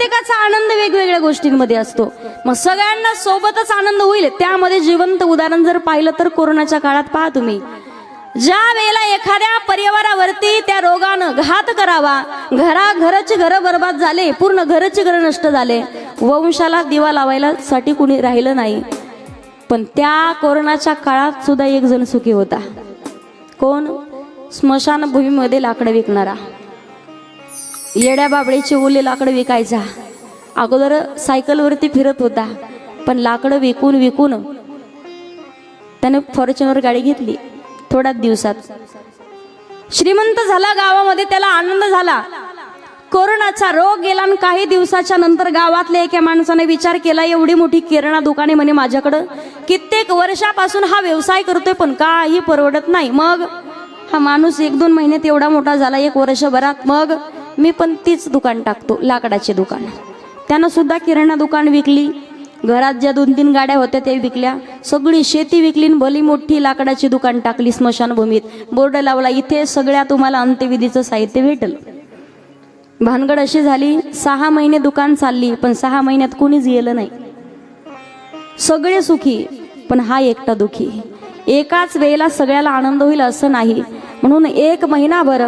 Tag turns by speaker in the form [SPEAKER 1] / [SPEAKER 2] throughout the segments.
[SPEAKER 1] प्रत्येकाचा आनंद वेगवेगळ्या गोष्टींमध्ये असतो. मग सगळ्यांना सोबतच आनंद होईल त्यामध्ये जिवंत उदाहरण जर पाहिलं तर कोरोनाच्या काळात पहा तुम्ही. ज्या वेळेला एखाद्या परिवारावरती त्या रोगानं घात करावा घरा घरचे घर बर्बाद झाले पूर्ण घरचे घर नष्ट झाले वंशाला दिवा लावायला साठी कुणी राहिलं नाही. पण त्या कोरोनाच्या काळात सुद्धा एक जण सुखी होता. कोण? स्मशानभूमीमध्ये लाकडं विकणारा. येड्या बाबडीचे ओले लाकडं विकायचा. अगोदर सायकलवरती फिरत होता पण लाकडं विकून विकून त्याने फॉर्च्युनर गाडी घेतली थोड्याच दिवसात. श्रीमंत झाला गावामध्ये त्याला आनंद झाला. कोरोनाचा रोग गेला आणि काही दिवसाच्या नंतर गावातल्या एका माणसाने विचार केला एवढी मोठी किराणा दुकाने म्हणे माझ्याकडं. कित्येक वर्षापासून हा व्यवसाय करतोय पण काही परवडत नाही. मग हा माणूस एक दोन महिन्यात एवढा मोठा झाला एक वर्षभरात. मग मी पण तीच दुकान टाकतो लाकडाचे दुकान. त्यानं सुद्धा किराणा दुकान विकली. घरात ज्या दोन तीन गाड्या होत्या त्या विकल्या. सगळी शेती विकली आणि भली मोठी लाकडाची दुकान टाकली स्मशानभूमीत. बोर्ड लावला इथे सगळ्या तुम्हाला अंत्यविधीचं साहित्य भेटल. भानगड अशी झाली सहा महिने दुकान चालली पण सहा महिन्यात कोणीच गेलं नाही. सगळे सुखी पण हा एकटा दुखी. एकाच वेळेला सगळ्याला आनंद होईल असं नाही. म्हणून एक महिनाभर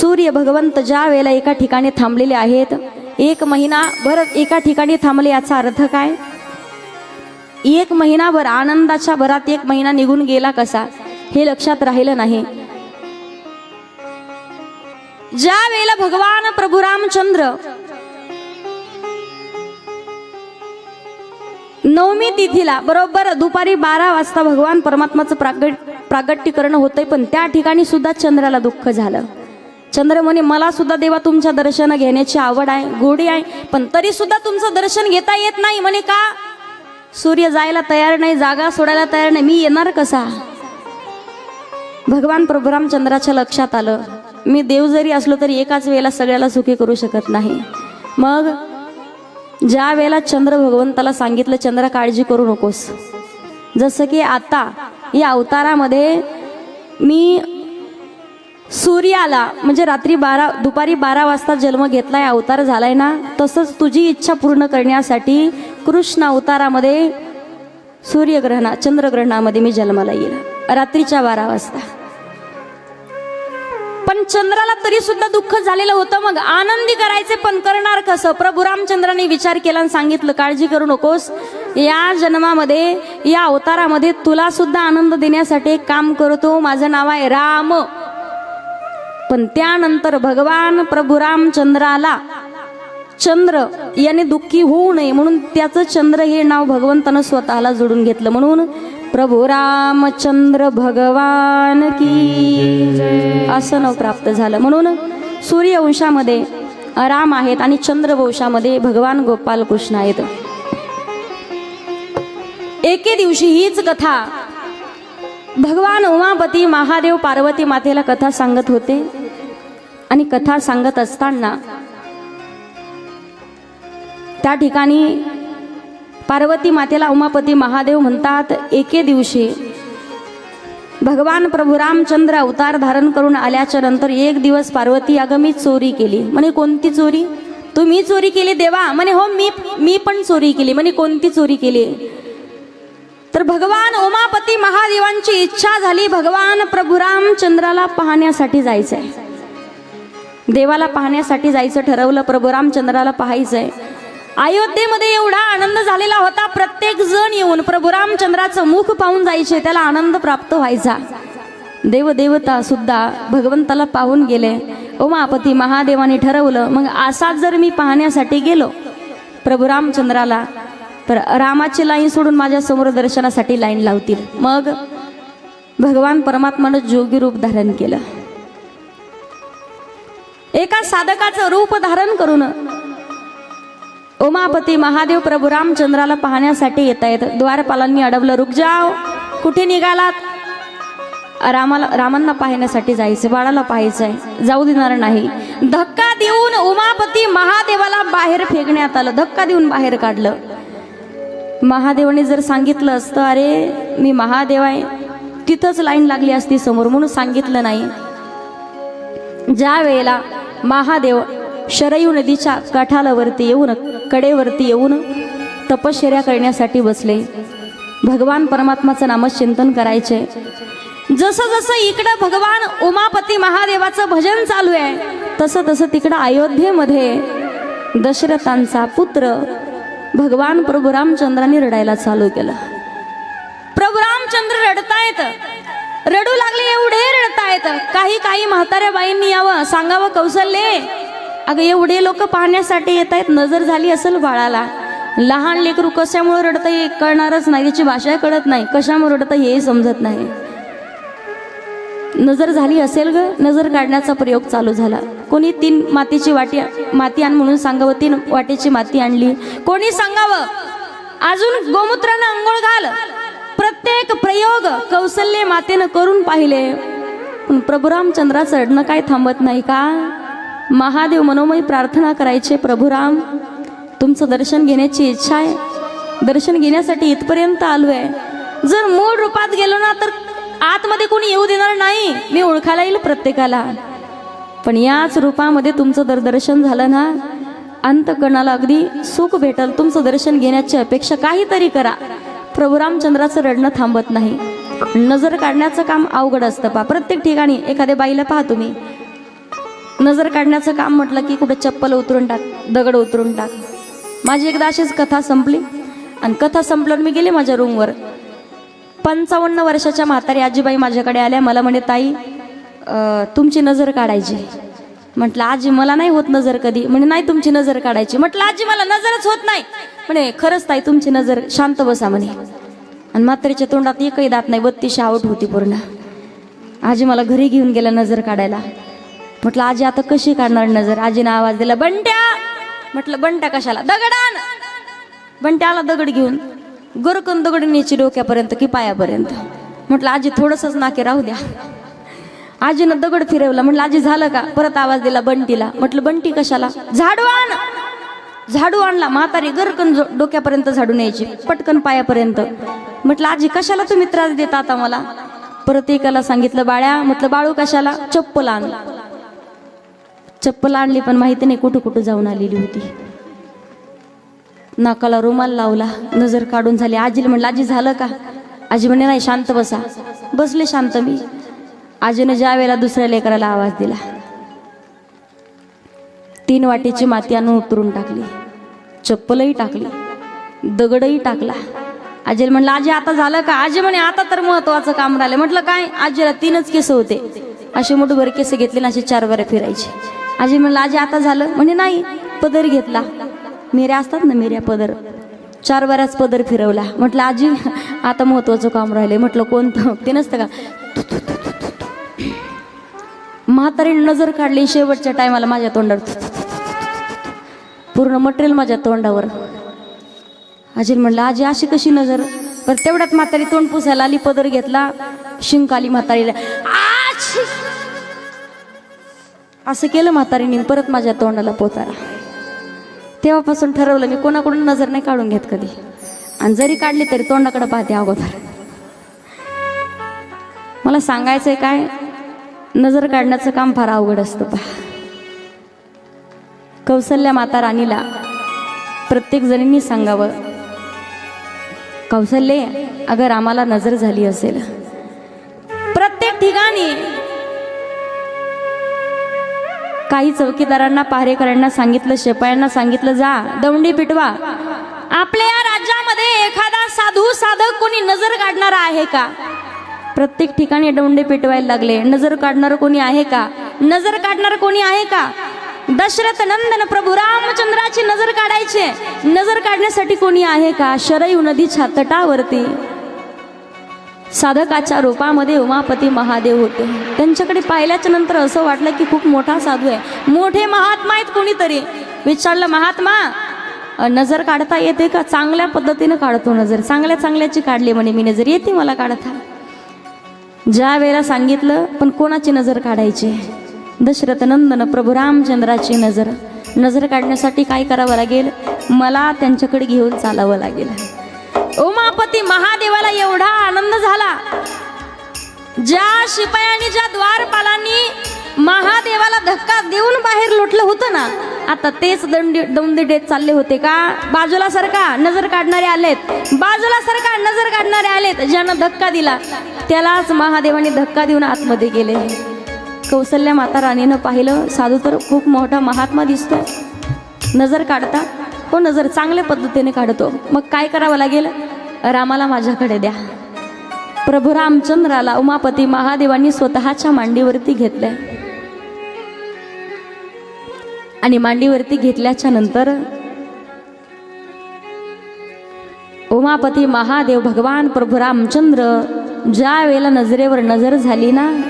[SPEAKER 1] सूर्य भगवंत ज्या वेळेला एका ठिकाणी थांबलेले आहेत एक महिनाभर एका ठिकाणी थांबले याचा अर्थ काय? एक महिनाभर आनंदाच्या भरात एक महिना निघून गेला कसा? हे लक्षात राहिलं नाही. ज्या वेळेला भगवान प्रभू रामचंद्र नवमी तिथीला बरोबर दुपारी बारा वाजता भगवान परमात्माचं प्रागट प्रागट्यकरण होतंय पण त्या ठिकाणी सुद्धा चंद्राला दुःख झालं. चंद्र म्हणे मला सुद्धा देवा तुमच्या दर्शन घेण्याची आवड आहे गोडी आहे पण तरी सुद्धा तुमचं दर्शन घेता येत नाही म्हणे का? सूर्य जायला तयार नाही जागा सोडायला तयार नाही मी येणार कसा? भगवान प्रभू रामचंद्राच्या लक्षात आलं. मी देव जरी असलो तरी एकाच वेळेला सगळ्याला सुखी करू शकत नाही. मग ज्या वेळेला चंद्र भगवंताला सांगितलं चंद्र काळजी करू नकोस. जसं की आता या अवतारामध्ये मी सूर्याला म्हणजे रात्री बारा दुपारी बारा वाजता जन्म घेतलाय अवतार झालाय ना? तसंच तुझी इच्छा पूर्ण करण्यासाठी कृष्ण अवतारामध्ये सूर्यग्रहणा चंद्रग्रहणामध्ये मी जन्माला येईल रात्रीच्या बारा वाजता. पण चंद्राला तरी सुद्धा दुःख झालेलं होतं मग. आनंदी करायचे पण करणार कसं? प्रभू रामचंद्राने विचार केला आणि सांगितलं काळजी करू नकोस. या जन्मामध्ये या अवतारामध्ये तुला सुद्धा आनंद देण्यासाठी एक काम करतो. माझं नाव आहे राम. पण त्यानंतर भगवान प्रभू रामचंद्राला चंद्र याने दुःखी होऊ नये म्हणून त्याचं चंद्र हे नाव भगवंतानं स्वतःला जोडून घेतलं. म्हणून प्रभू रामचंद्र भगवान की असं नाव प्राप्त झालं. म्हणून सूर्यवंशामध्ये राम आहेत आणि चंद्रवंशामध्ये भगवान गोपाल कृष्ण आहेत. एके दिवशी हीच कथा. भगवान उमापती महादेव पार्वती मातेला कथा सांगत होते. आणि कथा सांगत असताना त्या ठिकाणी पार्वती मातेला उमापती महादेव म्हणतात एके दिवशी भगवान प्रभू रामचंद्र अवतार धारण करून आल्याच्यानंतर एक दिवस पार्वती अगं मी चोरी केली. म्हणे कोणती चोरी? तुम्ही चोरी केली देवा. म्हणे हो मी मी पण चोरी केली. म्हणे कोणती चोरी केली? तर भगवान उमापती महादेवांची इच्छा झाली भगवान प्रभू रामचंद्राला पाहण्यासाठी जायचंय. देवाला पाहण्यासाठी जायचं ठरवलं प्रभू रामचंद्राला पाहायचंय. अयोध्येमध्ये एवढा आनंद झालेला होता प्रत्येक जण येऊन प्रभू रामचंद्राचं मुख पाहून जायचे त्याला आनंद प्राप्त व्हायचा. देवदेवता सुद्धा भगवंताला पाहून गेले. उमापती महादेवाने ठरवलं मग असाच जर मी पाहण्यासाठी गेलो प्रभू रामचंद्राला तर रामाची लाईन सोडून माझ्यासमोर दर्शनासाठी लाईन लावतील. मग भगवान परमात्मानं जोगी रूप धारण केलं. एका साधकाचं रूप धारण करून उमापती महादेव प्रभू रामचंद्राला पाहण्यासाठी येत आहेत. द्वारपालांनी अडवलं रुक जाव कुठे निघालात? रामाला रामांना पाहण्यासाठी जायचं बाळाला पाहायचंय जाऊ देणार नाही. धक्का देऊन उमापती महादेवाला बाहेर फेकण्यात आलं. धक्का देऊन बाहेर काढलं. महादेवाने जर सांगितलं असतं अरे मी महादेव आहे. तिथंच लाईन लागली असती समोर म्हणून सांगितलं नाही. ज्या वेळेला महादेव शरयू नदीच्या काठालावरती येऊन कडेवरती येऊन तपश्चर्या करण्यासाठी बसले. भगवान परमात्माचं नामचिंतन करायचे. जसं जसं इकडं भगवान उमापती महादेवाचं भजन चालू आहे तसं तसं तिकडं अयोध्येमध्ये दशरथांचा पुत्र भगवान प्रभू रामचंद्रांनी रडायला चालू केलं. प्रभू रामचंद्र रडतायत. रडू लागले एवढे रडतायत. काही काही म्हाताऱ्या बाईंनी यावं सांगावं कौशल्ये. अगं एवढे लोक पाहण्यासाठी येत आहेत नजर झाली असेल बाळाला. लहान लेकरू कशामुळे रडतं हे कळणारच नाही त्याची भाषा कळत नाही कशामुळे रडतं हे समजत नाही. नजर झाली असेल ग नजर काढण्याचा प्रयोग चालू झाला. कोणी तीन मातीची वाटी माती आण म्हणून सांगावं तीन वाटेची माती आणली. कोणी सांगावं अजून गोमूत्रानं अंघोळ घाल. प्रत्येक प्रयोग कौशल्य मातेनं करून पाहिले. पण प्रभू रामचंद्राचं रडणं काय थांबत नाही का? महादेव मनोमय प्रार्थना करायचे प्रभुराम तुमचं दर्शन घेण्याची इच्छा आहे. दर्शन घेण्यासाठी इथपर्यंत आलो आहे जर मूळ रूपात गेलो ना तर आतमध्ये कोणी येऊ देणार नाही. मी ओळखायला येईल प्रत्येकाला. पण याच रूपामध्ये तुमचं दर दर्शन झालं ना अंतकणाला अगदी सुख भेटल. तुमचं दर्शन घेण्याची अपेक्षा काहीतरी करा. प्रभू रामचंद्राचं रडणं थांबत नाही. नजर काढण्याचं काम अवघड असतं पा. प्रत्येक ठिकाणी एखाद्या बाईला पहा तुम्ही. नजर काढण्याचं काम म्हटलं की कुठे चप्पल उतरून टाक दगड उतरून टाक. माझी एकदा अशीच कथा संपली. आणि कथा संपल्यावर मी गेले माझ्या रूमवर. पंचावन्न वर्षाच्या म्हातारी आजीबाई माझ्याकडे आल्या. मला म्हणे ताई तुमची नजर काढायची म्हटलं आजी मला नाही होत नजर कधी. म्हणे नाही तुमची नजर काढायची. म्हटलं आजी मला नजरच होत नाही. म्हणे खरंच ताई तुमची नजर शांत बसा म्हणे. आणि म्हातारीच्या तोंडात एकही दात नाही बत्तीस आवट होती पूर्ण. आजी मला घरी घेऊन गेला नजर काढायला. म्हटलं आजी आता कशी काढणार नजर? आजीनं आवाज दिला बंट्या. म्हटलं बंट्या कशाला? दगडान. बंट्या आला दगड घेऊन गोरकन दगड न्यायची डोक्यापर्यंत की पायापर्यंत. म्हटलं आजी थोडंसंच नाके राहू द्या. आजीनं दगड फिरवला. म्हटलं आजी झालं का? परत आवाज दिला बंटीला. म्हटलं बंटी कशाला? झाडू आण. झाडू आणला. म्हातारी गरकन जो- डोक्यापर्यंत झाडू न्यायची. पटकन पायापर्यंत. म्हटलं आजी कशाला तुम्ही त्रास देता आता मला? परत एकाला सांगितलं बाळ्या म्हटलं बाळू कशाला? चप्पल आण. चप्पल आणली पण माहिती नाही कुठं कुठं जाऊन आलेली होती. नाकाला रुमाल लावला. नजर काढून झाली. आजीला म्हटलं आजी झालं का? आजी म्हणे नाही शांत बसा. बसले शांत मी. आजीने ज्या वेळेला दुसऱ्या लेकराला आवाज दिला तीन वाटीची माती आणून उतरून टाकली चप्पलही टाकली दगडही टाकला. आजीला म्हणलं आजी आता झालं का? आजी म्हणे आता तर महत्वाचं काम राहिलं म्हटलं काय? आजीला तीनच केस होते. असे मोठे केस घेतले ना असे चार बरे फिरायचे. आजी म्हणलं आजी आता झालं? म्हणे नाही पदर घेतला. मेऱ्या असतात ना मेऱ्या पदर. चार बऱ्याच पदर फिरवला. म्हटलं आजी आता महत्वाचं काम राहिले म्हटलं कोणतं? ते नसतं का? म्हातारी नजर काढली शेवटच्या टायमाला माझ्या तोंडावर पूर्ण मटेरियल माझ्या तोंडावर. आजी म्हणलं आजी अशी कशी नजर? पर तेवढ्यात म्हातारी तोंड पुसायला आली पदर घेतला शिंक आली म्हातारीला. असं केलं म्हातारीने परत माझ्या तोंडाला पोतारा तेव्हापासून ठरवलं मी कोणाकडून नजर नाही काढून घेत कधी. आणि जरी काढली तरी तोंडाकडे पाहते अगोदर. मला सांगायचंय काय नजर काढण्याचं काम फार अवघड असतं पहा. कौशल्या माता राणीला प्रत्येक जणींनी सांगावं कौशल्य अगर आम्हाला नजर झाली असेल. प्रत्येक ठिकाणी काही चौकीदारांना पहारेकरांना सांगितलं शेपायांना सांगितलं जा दौंडी पिटवा. आपल्या या राज्यामध्ये एखादा साधू साधक कोणी नजर काढणारा आहे का? प्रत्येक ठिकाणी डोंडे पेटवायला लागले. नजर काढणार कोणी आहे का? नजर काढणार कोणी आहे का? दशरथ नंदन प्रभू रामचंद्राची नजर काढायचे. नजर काढण्यासाठी कोणी आहे का? शरयू नदी छातटावरती. साधकाच्या रूपामध्ये उमापती महादेव होते. त्यांच्याकडे पाहिल्याच्या नंतर असं वाटलं की खूप मोठा साधू आहे. मोठे महात्मा आहेत कोणीतरी. विचारलं महात्मा नजर काढता येते का? चांगल्या पद्धतीनं काढतो नजर. चांगल्या चांगल्याची काढली म्हणे मी नजर. येते मला काढता. ज्या वेळेला सांगितलं पण कोणाची नजर काढायची? दशरथ नंदन प्रभू रामचंद्राची नजर. नजर काढण्यासाठी काय करावं लागेल? मला त्यांच्याकडे घेऊन चालावं लागेल. उमापती महादेवाला एवढा आनंद झाला. ज्या शिपायांनी ज्या द्वारपालांनी महादेवाला धक्का देऊन बाहेर लोटलं होतं ना आता तेच दंडी दौंदी देत चालले होते का? बाजूला सरका नजर काढणारे आलेत. बाजूला सरका नजर काढणारे आलेत. ज्यानं धक्का दिला त्यालाच महादेवाने धक्का देऊन आतमध्ये गेले. कौशल्या माता राणीनं पाहिलं साधू तर खूप मोठा महात्मा दिसतो. नजर काढता हो नजर चांगल्या पद्धतीने काढतो. मग काय करावं लागेल? रामाला माझ्याकडे द्या. प्रभू रामचंद्राला उमापती महादेवांनी स्वतःच्या मांडीवरती घेतलंय. आणि मांडीवरती घेतल्याच्या नंतर उमापती महादेव भगवान प्रभू रामचंद्र ज्या वेळेला नजरेवर नजर झाली ना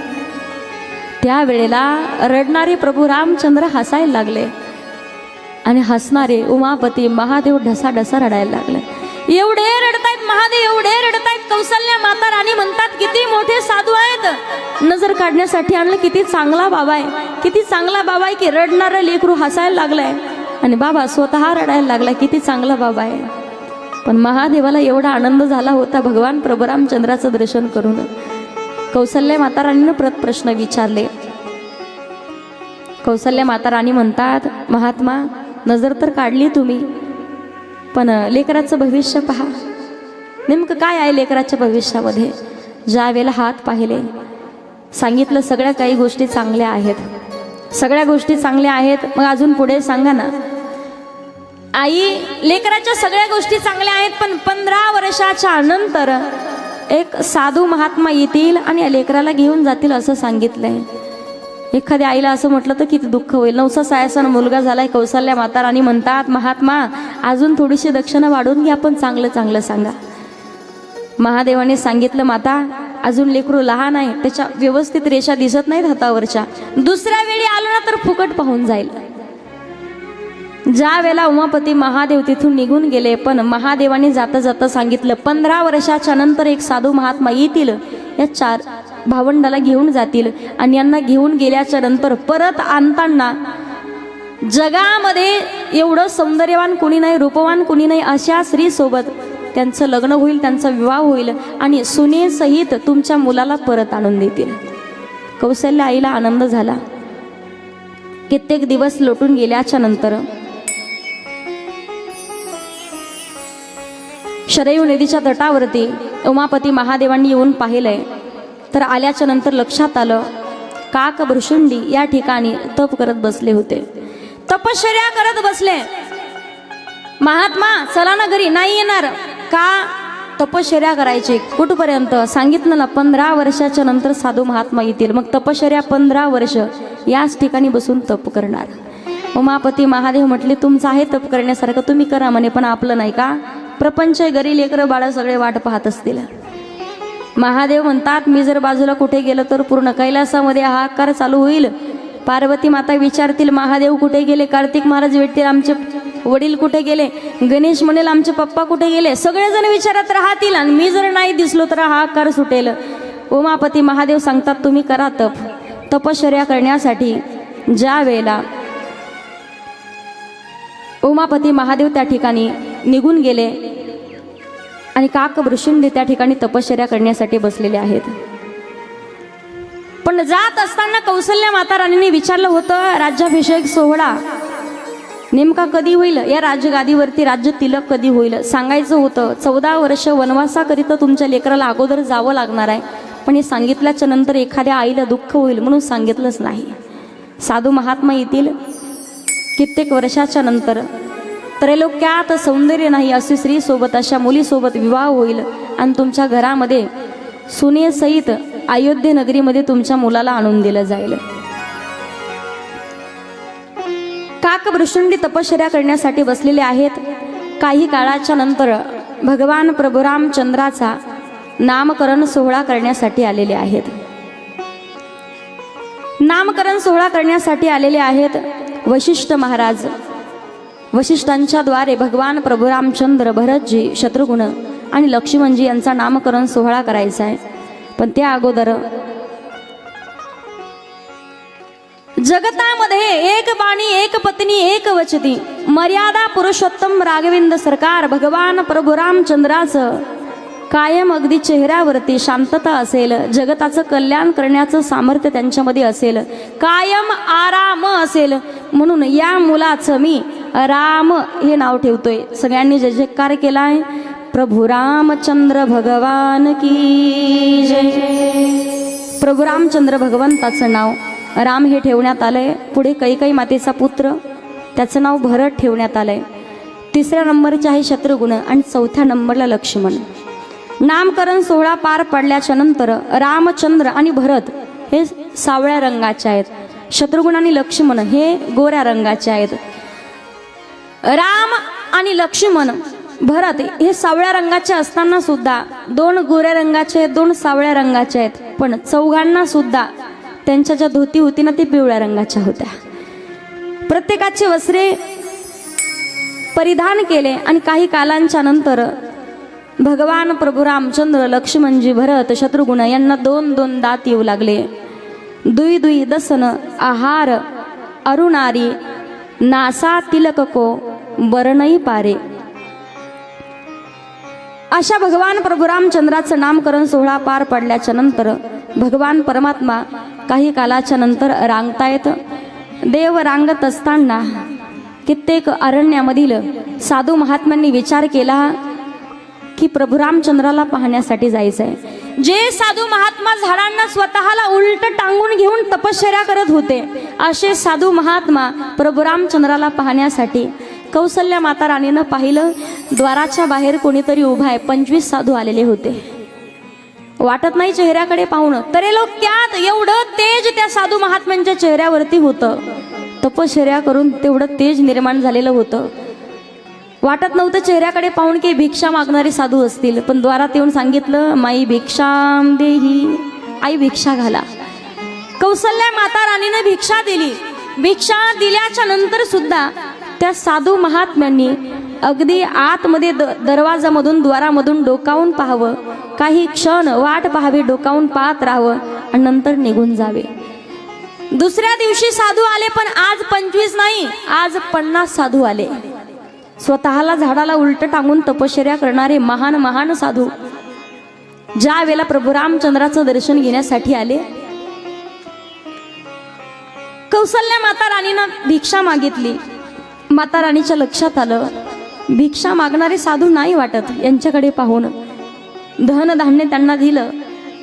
[SPEAKER 1] त्यावेळेला रडणारे प्रभू रामचंद्र हसायला लागले. आणि हसणारे उमापती महादेव ढसा ढसा रडायला लागले. एवढे रडता महादेव एवढे रडतायत कौशल्या माता राणी म्हणतात किती मोठे साधू आहेत. नजर काढण्यासाठी आणलं किती चांगला बाबा आहे. किती चांगला बाबा आहे की रडणारा लेकरू हसायला लागलाय. आणि बाबा स्वतः रडायला लागलाय किती चांगला बाबा आहे. पण महादेवाला एवढा आनंद झाला होता भगवान प्रभुरामचंद्राचं दर्शन करून. कौशल्य माता राणीनं प्रत प्रश्न विचारले. कौशल्य माता राणी म्हणतात महात्मा नजर तर काढली तुम्ही पण लेकराचं भविष्य पहा. नेमकं काय आहे लेकराच्या भविष्यामध्ये? ज्यावेळेला हात पाहिले सांगितलं सगळ्या काही गोष्टी चांगल्या आहेत. सगळ्या गोष्टी चांगल्या आहेत मग अजून पुढे सांगा ना. आई लेकराच्या सगळ्या गोष्टी चांगल्या आहेत पण पंधरा वर्षाच्या नंतर एक साधू महात्मा येतील आणि लेकराला घेऊन जातील असं सांगितलंय. एखाद्या आईला असं म्हटलं तर किती दुःख होईल. नवसा सायसन मुलगा झालाय कौशल्या माता आणि म्हणतात महात्मा अजून थोडीशी दक्षिणा वाढून घ्या पण चांगलं चांगलं सांगा. महादेवाने सांगितलं माता अजून लेकरू लहान आहे त्याच्या व्यवस्थित रेषा दिसत नाहीत हातावरच्या. दुसऱ्या वेळी आलो ना तर फुकट पाहून जाईल. ज्या वेळेला उमापती महादेव तिथून निघून गेले पण महादेवाने जाता जाता सांगितलं पंधरा वर्षाच्या नंतर एक साधू महात्मा येतील या चार भावंडाला घेऊन जातील आणि यांना घेऊन गेल्याच्यानंतर परत आणताना जगामध्ये एवढं सौंदर्यवान कुणी नाही रूपवान कुणी नाही अशा स्त्रीसोबत त्यांचं लग्न होईल त्यांचा विवाह होईल आणि सुनेसहित तुमच्या मुलाला परत आणून देतील. कौशल्य आईला आनंद झाला. कित्येक दिवस लोटून गेल्याच्यानंतर शरयू नदीच्या तटावरती उमापती महादेवांनी येऊन पाहिलंय. तर आल्याच्यानंतर लक्षात आलं काक भृशुंडी या ठिकाणी तप करत बसले होते. तपश्चर्या करत बसले. महात्मा चला ना घरी नाही येणार. का? तपश्चर्या करायची. कुठपर्यंत? सांगितलं ना पंधरा वर्षाच्या नंतर साधू महात्मा येतील. मग तपश्चर्या पंधरा वर्ष याच ठिकाणी बसून तप करणार. उमापती महादेव म्हटले तुमचं आहे तप करण्यासारखं तुम्ही करा म्हणे पण आपलं नाही का? प्रपंच गरी लेकरं बाळं सगळे वाट पाहत असतील. महादेव म्हणतात मी जर बाजूला कुठे गेलो तर पूर्ण कैलासामध्ये हाहाकार चालू होईल. पार्वती माता विचारतील महादेव कुठे गेले? कार्तिक महाराज भेटतील आमचे वडील कुठे गेले? गणेश म्हणेल आमचे पप्पा कुठे गेले? सगळेजण विचारत राहतील आणि मी जर नाही दिसलो तर हा कर सुटेल. उमापती महादेव सांगतात तुम्ही करा तप. तपश्चर्या करण्यासाठी ज्या वेळेला उमापती महादेव त्या ठिकाणी निघून गेले आणि काक वृषुंडी त्या ठिकाणी तपश्चर्या करण्यासाठी बसलेले आहेत. पण जात असताना कौशल्या माता राणीने विचारलं होतं राज्याभिषेक सोहळा नेमका कधी होईल? या राजगादीवरती राज्य तिलक कधी होईल? सांगायचं होतं चौदा वर्ष वनवासाकरिता तुमच्या लेकराला अगोदर जावं लागणार आहे. पण हे सांगितल्याच्या नंतर एखाद्या आईला दुःख होईल म्हणून सांगितलंच नाही. साधू महात्मा येतील कित्येक वर्षाच्या नंतर. त्रैलोक्यात सौंदर्य नाही अशी स्त्रीसोबत अशा मुलीसोबत विवाह होईल. आणि तुमच्या घरामध्ये सुनेसहित अयोध्ये नगरीमध्ये तुमच्या मुलाला आणून दिलं जाईल. काकभृषुंडी तपश्चर्या करण्यासाठी बसलेले आहेत. काही काळाच्या नंतर भगवान प्रभुरामचंद्राचा नामकरण सोहळा करण्यासाठी आलेले आहेत. नामकरण सोहळा करण्यासाठी आलेले आहेत वशिष्ठ महाराज. वशिष्ठांच्या द्वारे भगवान प्रभुरामचंद्र भरतजी शत्रुघ्न आणि लक्ष्मणजी यांचा नामकरण सोहळा करायचा आहे. पण त्या अगोदर जगतामध्ये एक बाणी एक पत्नी एक वचती. मर्यादा पुरुषोत्तम राघविंद सरकार भगवान प्रभू रामचंद्राचं कायम अगदी चेहऱ्यावरती शांतता असेल जगताचं कल्याण करण्याचं सामर्थ्य त्यांच्यामध्ये असेल कायम आराम असेल. म्हणून या मुलाचं मी राम हे नाव ठेवतोय. सगळ्यांनी जय जयकार केलाय. प्रभू रामचंद्र भगवान की जय. प्रभू रामचंद्र भगवंताचं नाव. राम हे ठेवण्यात आलंय. पुढे कैकई मातेचा पुत्र त्याचं नाव भरत ठेवण्यात आलंय. तिसऱ्या नंबरचे आहे शत्रुघ्न आणि चौथ्या नंबरला लक्ष्मण. नामकरण सोहळा पार पडल्याच्या नंतर रामचंद्र आणि भरत हे सावळ्या रंगाचे आहेत. शत्रुघ्न आणि लक्ष्मण हे गोऱ्या रंगाचे आहेत. राम आणि लक्ष्मण भरत हे सावळ्या रंगाचे असताना सुद्धा दोन गोऱ्या रंगाचे आहेत दोन सावळ्या रंगाचे आहेत. पण चौघांना सुद्धा त्यांच्या ज्या धोती होती ना ती पिवळ्या रंगाच्या होत्या. प्रत्येकाचे वस्त्रे परिधान केले आणि काही कालांच्या नंतर भगवान प्रभू रामचंद्र लक्ष्मणजी भरत शत्रुघ्न यांना दोन दोन दात येऊ लागले. दुई दुई दसन आहार अरुणारी नासा तिलकको बरणई पारे. अशा भगवान प्रभू रामचंद्राचं नामकरण सोहळा पार पडल्याच्या नंतर भगवान परमात्मा काही कालाच्या नंतर रांगतायत. देव रांगत असताना कित्येक अरण्यामधील साधू महात्म्यांनी विचार केला की प्रभू रामचंद्राला पाहण्यासाठी जायचं आहे जे साधू महात्मा झाडांना स्वतःला उलट टांगून घेऊन तपश्चर्या करत होते असे साधू महात्मा प्रभू रामचंद्राला पाहण्यासाठी कौसल्या माता राणीनं पाहिलं. द्वाराच्या बाहेर कोणीतरी उभा आहे. पंचवीस साधू आलेले होते. वाटत नाही चेहऱ्याकडे पाहून. तरी लोक त्यात एवढं तेज त्या साधू महात्म्यांच्या चेहऱ्यावरती होतं. तपश्चर्या करून तेवढं तेज निर्माण झालेलं होतं. वाटत नव्हतं चेहऱ्याकडे पाहून की भिक्षा मागणारे साधू असतील. पण द्वारात येऊन सांगितलं माई भिक्षा देही आई भिक्षा घाला. कौसल्या माता राणीनं भिक्षा दिली. भिक्षा दिल्याच्या नंतर सुद्धा त्या साधू महात्म्यांनी अगदी आतमध्ये द दरवाजामधून द्वारामधून डोकावून पाहावं. काही क्षण वाट पाहावी डोकावून पाहत राहावं आणि नंतर निघून जावे. दुसऱ्या दिवशी साधू आले पण आज पंचवीस नाही आज पन्नास साधू आले. स्वतःला झाडाला उलट टांगून तपश्चर्या करणारे महान महान साधू. ज्या वेळेला प्रभू रामचंद्राचं दर्शन घेण्यासाठी आले कौसल्या माता राणीनं भिक्षा मागितली. माता राणीच्या लक्षात आलं भिक्षा मागणारे साधू नाही वाटत यांच्याकडे पाहून. धनधान्य त्यांना दिलं.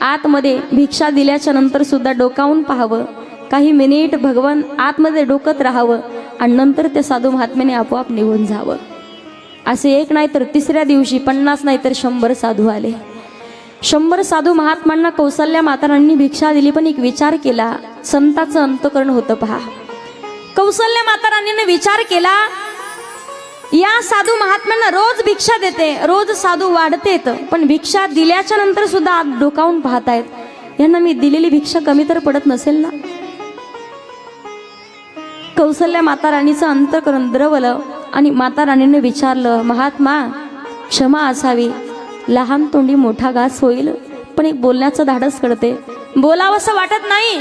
[SPEAKER 1] आतमध्ये भिक्षा दिल्याच्या नंतर सुद्धा डोकावून पाहावं. काही मिनिट भगवान आतमध्ये डोकत राहावं आणि नंतर ते साधू महात्म्याने आपोआप निघून जावं. असे एक नाही तर तिसऱ्या दिवशी पन्नास नाही तर शंभर साधू आले. शंभर साधू महात्मांना कौसल्या मातारांनी भिक्षा दिली पण एक विचार केला. संताचं अंतकरण होतं पहा. कौसल्या मातारांनीने विचार केला या साधू महात्म्यांना रोज भिक्षा देते रोज साधू वाढतेत पण भिक्षा दिल्याच्या नंतर सुद्धा आत डोकावून पाहतायत. यांना मी दिलेली भिक्षा कमी तर पडत नसेल ना? कौसल्या माता राणीचं अंतकरण द्रवलं आणि माता राणीने विचारलं महात्मा क्षमा असावी. लहान तोंडी मोठा घास होईल पण एक बोलण्याचं धाडस करते. बोलावंसं वाटत नाही.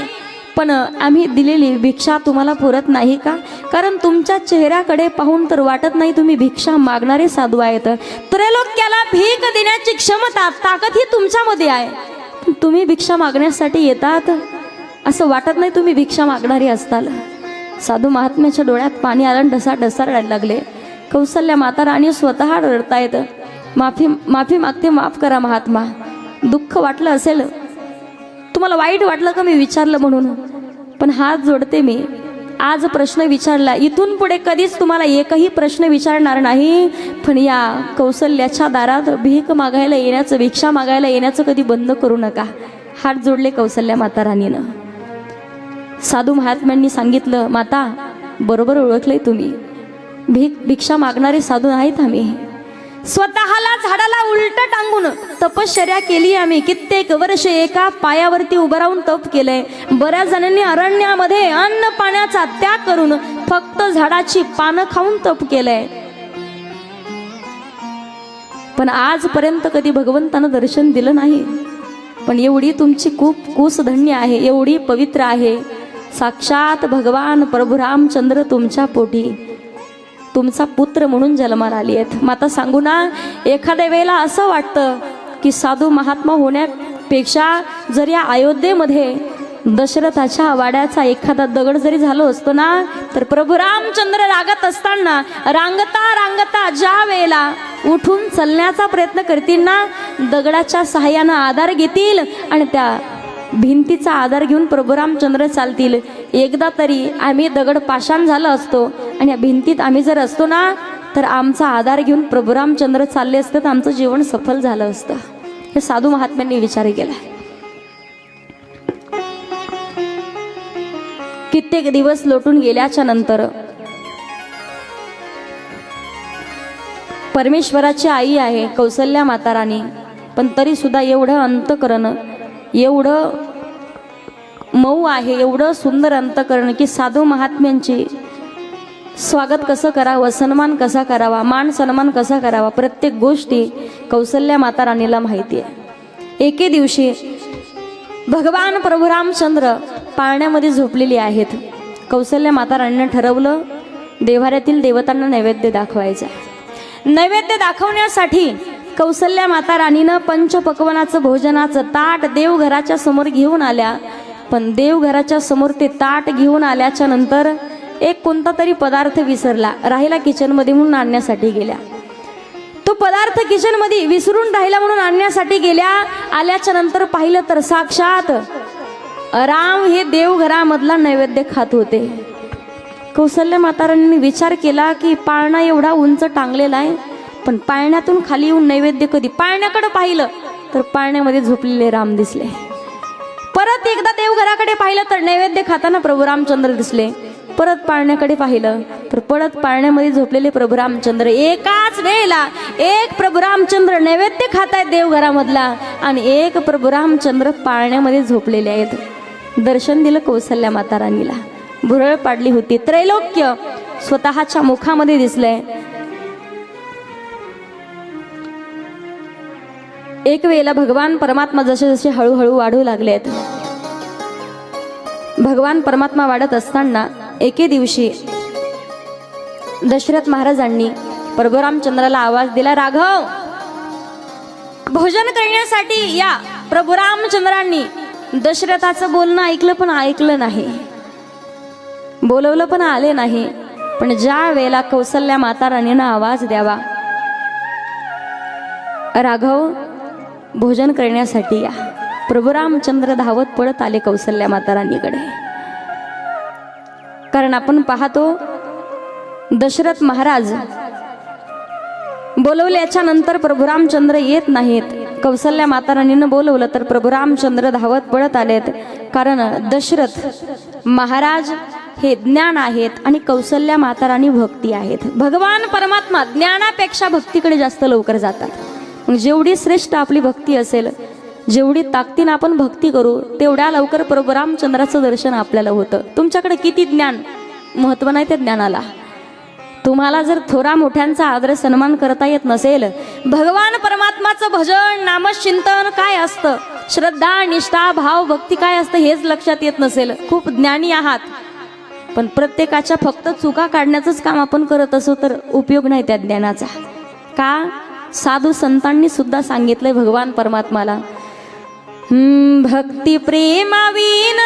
[SPEAKER 1] पण आम्ही दिलेली भिक्षा तुम्हाला पुरत नाही का? कारण तुमच्या चेहऱ्याकडे पाहून तर वाटत नाही तुम्ही भिक्षा मागणारे साधू आहेत. त्रैलोक्याला भीक देण्याची क्षमता ताकद ही तुमच्यामध्ये आहे. तुम्ही भिक्षा मागण्यासाठी येतात असं वाटत नाही तुम्ही भिक्षा मागणारी असताल. साधू महात्म्याच्या डोळ्यात पाणी आलं ढसा ढसा रडायला लागले. कौसल्या माता राणी स्वतः रडतायत. माफी माफी मागते माफ करा महात्मा. दुःख वाटलं असेल. तुम्हाला वाईट वाटलं का मी विचारलं म्हणून? पण हात जोडते मी. आज प्रश्न विचारला इथून पुढे कधीच तुम्हाला एकही प्रश्न विचारणार नाही? पण या कौशल्याच्या दारात भीक मागायला येण्याचं भिक्षा मागायला येण्याचं कधी बंद करू नका. हात जोडले कौशल्या माता राणीनं. साधू महात्म्यांनी सांगितलं माता बरोबर ओळखले तुम्ही. भीक भिक्षा मागणारे साधू नाहीत आम्ही. स्वतःला झाडाला उलट टांगून तपश्चर्या केली आम्ही. कित्येक वर्ष एका पायावरती उभं राहून तप केलंय. बऱ्याच जणांनी अरण्यामध्ये अन्न पाण्याचा त्याग करून फक्त झाडाची पानं खाऊन तप केलंय. पण आजपर्यंत कधी भगवंतानं दर्शन दिलं नाही. पण एवढी तुमची खूप कुसधन्य आहे. एवढी पवित्र आहे. साक्षात भगवान प्रभू रामचंद्र तुमच्या पोटी. तुमचा पुत्र म्हणून जन्माला आली आहेत. माता सांगू ना एखाद्या वेळेला असं वाटतं की साधू महात्मा होण्यापेक्षा जर या अयोध्येमध्ये दशरथाच्या वाड्याचा एखादा दगड जरी झालो असतो ना तर प्रभू रामचंद्र रागत असताना रांगता रांगता ज्या वेळेला उठून चालण्याचा प्रयत्न करतील ना दगडाच्या सहाय्यानं आधार घेतील आणि त्या भिंतीचा आधार घेऊन प्रभू रामचंद्र चालतील. एकदा तरी आम्ही दगड पाषाण झालं असतो. आणि या भिंतीत आम्ही जर असतो ना तर आमचा आधार घेऊन प्रभू रामचंद्र चालले असते तर आमचं जीवन सफल झालं असतं. हे साधू महात्म्यांनी विचार केला. कित्येक दिवस लोटून गेल्याच्यानंतर परमेश्वराची आई आहे कौसल्या माताराणी पण तरी सुद्धा एवढं अंतकरण एवढं मऊ आहे एवढं सुंदर अंतकरण की साधू महात्म्यांची स्वागत कसं करावं सन्मान कसा करावा मान सन्मान कसा करावा प्रत्येक गोष्टी कौसल्या माता राणीला माहिती आहे. एके दिवशी भगवान प्रभू रामचंद्र पाळण्यामध्ये झोपलेली आहेत. कौसल्या माता राणीनं ठरवलं देवाऱ्यातील देवतांना नैवेद्य दाखवायचा. नैवेद्य दाखवण्यासाठी कौसल्या माता राणीनं पंचपक्वनाचं भोजनाचं ताट देवघराच्या समोर घेऊन आल्या. पण देवघराच्या समोर ते ताट घेऊन आल्याच्यानंतर एक कोणता तरी पदार्थ विसरला. राहिला किचनमध्ये म्हणून आणण्यासाठी गेल्या. तो पदार्थ किचनमध्ये विसरून राहिला म्हणून आणण्यासाठी गेल्या. आल्याच्यानंतर पाहिलं तर साक्षात राम हे देवघरामधला नैवेद्य खात होते. कौशल्य माताराणींनी विचार केला की पाळणा एवढा उंच टांगलेला आहे पण पाळण्यातून खाली येऊन नैवेद्य कधी पाळण्याकडे पाहिलं तर पाळण्यामध्ये झोपलेले राम दिसले. परत एकदा देवघराकडे पाहिलं तर नैवेद्य खाताना प्रभू रामचंद्र दिसले. परत पाळण्याकडे पाहिलं तर परत पाळण्यामध्ये झोपलेले प्रभू रामचंद्र एकाच वेळेला एक प्रभू रामचंद्र नैवेद्य खात आहेत देवघरामधला आणि एक प्रभू रामचंद्र पाळण्यामध्ये झोपलेले आहेत. दर्शन दिलं कौसल्या माता राणीला भुरळ पाडली होती. त्रैलोक्य स्वतःच्या मुखामध्ये दिसलंय. एक वेळेला भगवान परमात्मा जसे जसे हळूहळू वाढू लागले आहेत भगवान परमात्मा वाढत असताना एके दिवशी दशरथ महाराजांनी प्रभुरामचंद्राला आवाज दिला राघव भोजन करण्यासाठी या प्रभू रामचंद्रांनी दशरथाचं बोलणं ऐकलं पण ऐकलं नाही. बोलवलं पण आले नाही पण ज्या वेळेला कौसल्या माता राणीनं आवाज द्यावा राघव भोजन करण्यासाठी या. प्रभू रामचंद्र धावत पडत आले कौसल्या माता राणीकडे. कारण आपण पाहतो दशरथ महाराज बोलवल्याच्या नंतर प्रभू रामचंद्र येत नाहीत. कौसल्या माता राणीनं बोलवलं तर प्रभू रामचंद्र धावत पळत आलेत. कारण दशरथ महाराज हे ज्ञान आहेत आणि कौसल्या माता राणी भक्ती आहेत. भगवान परमात्मा ज्ञानापेक्षा भक्तीकडे जास्त लवकर जातात. मग जेवढी श्रेष्ठ आपली भक्ती असेल जेवढी ताकदीनं आपण भक्ती करू तेवढ्या लवकर प्रभू रामचंद्राचं दर्शन आपल्याला होतं. तुमच्याकडे किती ज्ञान? महत्त्व नाही त्या ज्ञानाला. तुम्हाला जर थोरा मोठ्यांचा आदर सन्मान करता येत नसेल भगवान परमात्माचं भजन नामचिंतन काय असतं? श्रद्धा निष्ठा भाव भक्ती काय असतं हेच लक्षात येत नसेल. खूप ज्ञानी आहात. पण प्रत्येकाच्या फक्त चुका काढण्याचंच काम आपण करत असो तर उपयोग नाही त्या ज्ञानाचा. का? साधू संतांनी सुद्धा सांगितलंय भगवान परमात्माला भक्ती प्रेमाविन